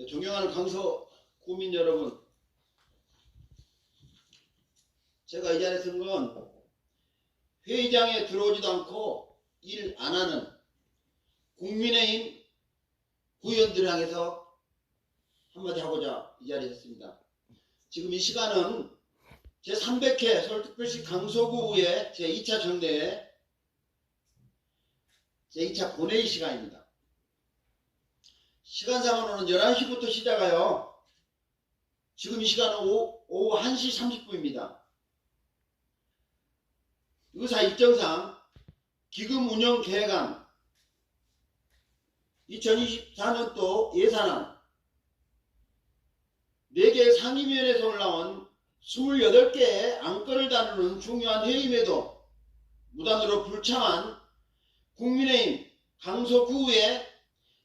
네, 존경하는 강서 구민 여러분, 제가 이 자리에 선건 회의장에 들어오지도 않고 일 안 하는 국민의힘 구의원들 향해서 한마디 하고자 이 자리에 섰습니다. 지금 이 시간은 제300회 서울특별시 강서구의 제2차 정례 제2차 본회의 시간입니다. 시간상으로는 11시부터 시작하여 지금 이 시간은 오후, 오후 1시 30분입니다. 의사 일정상 기금 운영 계획안 2024년도 예산안 4개 상임위원회에서 올라온 28개의 안건을 다루는 중요한 회의임에도 무단으로 불참한 국민의힘 강서구의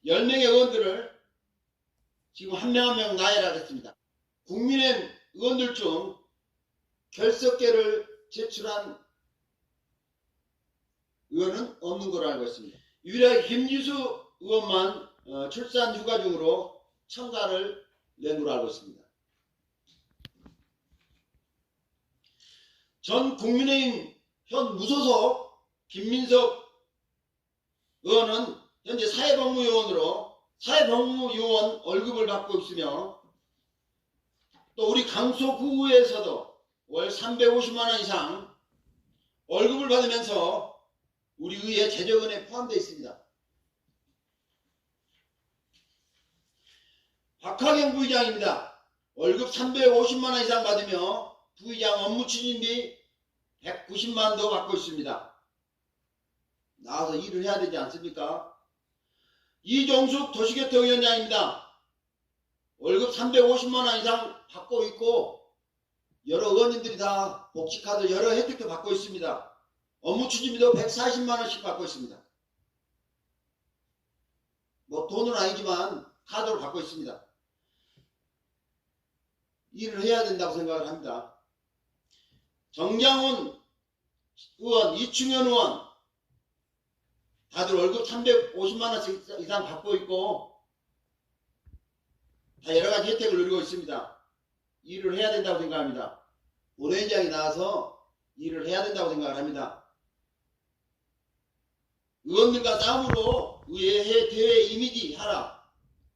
10명의 의원들을 지금 한 명 한 명 나열하겠습니다. 국민의힘 의원들 중 결석계를 제출한 의원은 없는 걸로 알고 있습니다. 유일하게 김유수 의원만 어, 출산 휴가 중으로 청가를 낸 걸로 알고 있습니다. 전 국민의힘 현 무소속 김민석 의원은 현재 사회복무요원으로 사회복무요원 월급을 받고 있으며 또 우리 강서구에서도 월 350만 원 이상 월급을 받으면서 우리 의회 재정은에 포함되어 있습니다. 박하경 부의장입니다. 월급 350만 원 이상 받으며 부의장 업무 추진비 190만 더 받고 있습니다. 나와서 일을 해야 되지 않습니까? 이종숙 도시교통위원장입니다. 월급 350만 원 이상 받고 있고 여러 의원님들이 다 복지카드 여러 혜택도 받고 있습니다. 업무 추진비도 140만 원씩 받고 있습니다. 뭐 돈은 아니지만 카드로 받고 있습니다. 일을 해야 된다고 생각을 합니다. 정장훈 의원, 이충현 의원 다들 월급 350만 원씩 이상 받고 있고 다 여러 가지 혜택을 누리고 있습니다. 일을 해야 된다고 생각합니다. 본회의장이 나와서 일을 해야 된다고 생각을 합니다. 의원들과 싸움으로 의회 대회 이미지 하라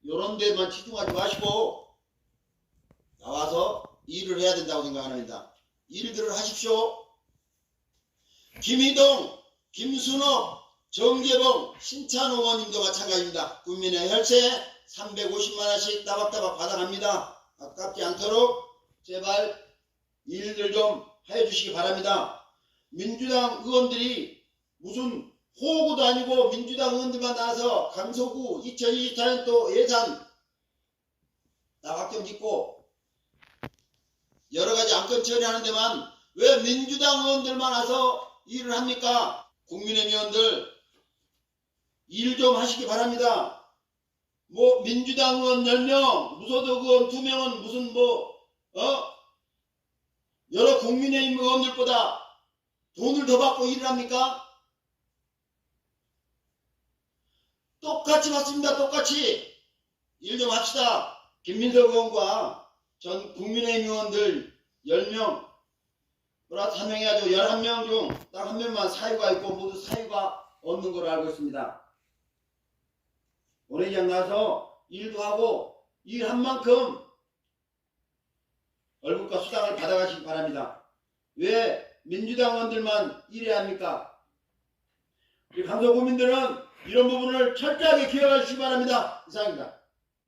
이런 데만 치중하지 마시고 나와서 일을 해야 된다고 생각합니다. 일들을 하십시오. 김희동, 김순호, 정재봉, 신찬 의원님도 마찬가지입니다. 국민의 혈세 350만원씩 따박따박 받아갑니다. 아깝지 않도록 제발 일들 좀 해주시기 바랍니다. 민주당 의원들이 무슨 호구도 아니고 민주당 의원들만 나와서 강서구 2024년도 예산 나밖에 짓고 여러 가지 안건 처리하는 데만 왜 민주당 의원들만 와서 일을 합니까? 국민의힘 의원들 일 좀 하시기 바랍니다. 뭐 민주당 의원 10명, 무소속 의원 2명은 무슨 뭐 어? 여러 국민의힘 의원들보다 돈을 더 받고 일을 합니까? 똑같이 받습니다. 똑같이 일 좀 합시다. 김민석 의원과 전 국민의힘 의원들 10명 플러스 한 명이 아니고 11명 중 딱 한 명만 사유가 있고 모두 사유가 없는 걸로 알고 있습니다. 본회의장 나서 일도 하고 일한 만큼 월급과 수당을 받아가시기 바랍니다. 왜 민주당 의원들만 일해야 합니까? 우리 강서 국민들은 이런 부분을 철저하게 기억해 주시기 바랍니다. 이상입니다.